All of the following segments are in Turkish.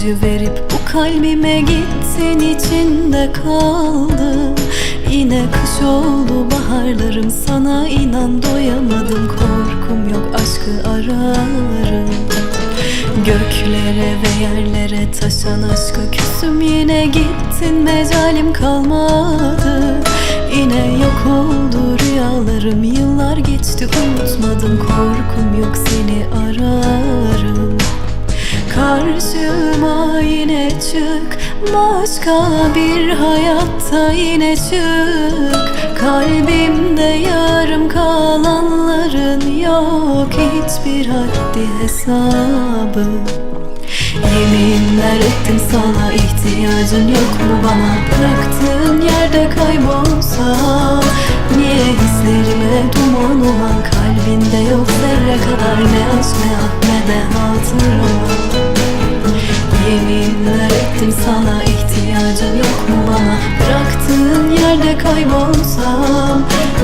acı verip bu kalbime gittin içinde kaldım Yine kış oldu baharlarım sana inan doyamadım. Korkum yok aşkı ararım. Göklere ve yerlere taşan aşka küsüm Yine gittin mecalim kalmadı. Yine yok oldu rüyalarım Yıllar geçti unutmadım. Korkum yok seni ararım çık. Başka bir hayatta yine çık. Kalbimde yarım kalanların yok. Hiçbir haddi hesabı. Yeminler ettim sana. İhtiyacın yok mu? Bana Bıraktığın yerde kaybolsam Niye hislerime duman olan kalbinde yok? Zerre kadar ne aşk ne ah ne de hatıra. Yeminler ettim sana ihtiyacın yok mu bana? Bıraktığın yerde kaybolsam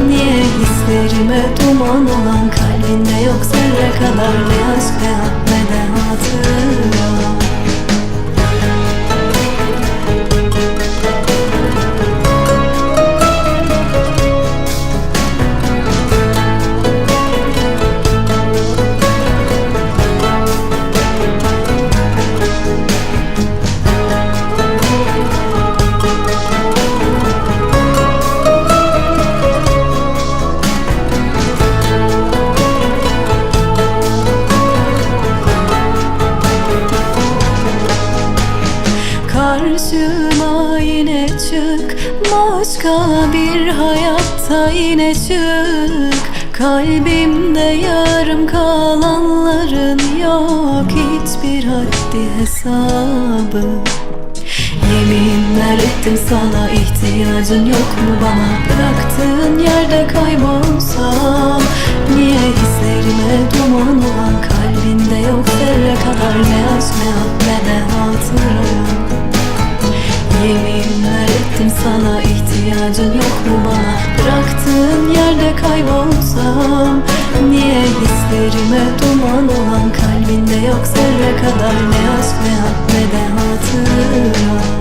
Niye hislerime duman olan kalbinde yok? Zerre kadar ne aşk ne ah ne de hatıra Karşıma yine çık. Başka bir hayatta yine çık. Kalbimde yarım kalanların yok. Hiçbir haddi hesabı. Yeminler ettim sana ihtiyacın yok mu? Bana Bıraktığın yerde kaybolsam Niye ihtiyacın yok mu bana? Bıraktığın yerde kaybolsam Niye hislerime duman olan Kalbinde yok? Zerre kadar ne aşk ne hak ne de hatıra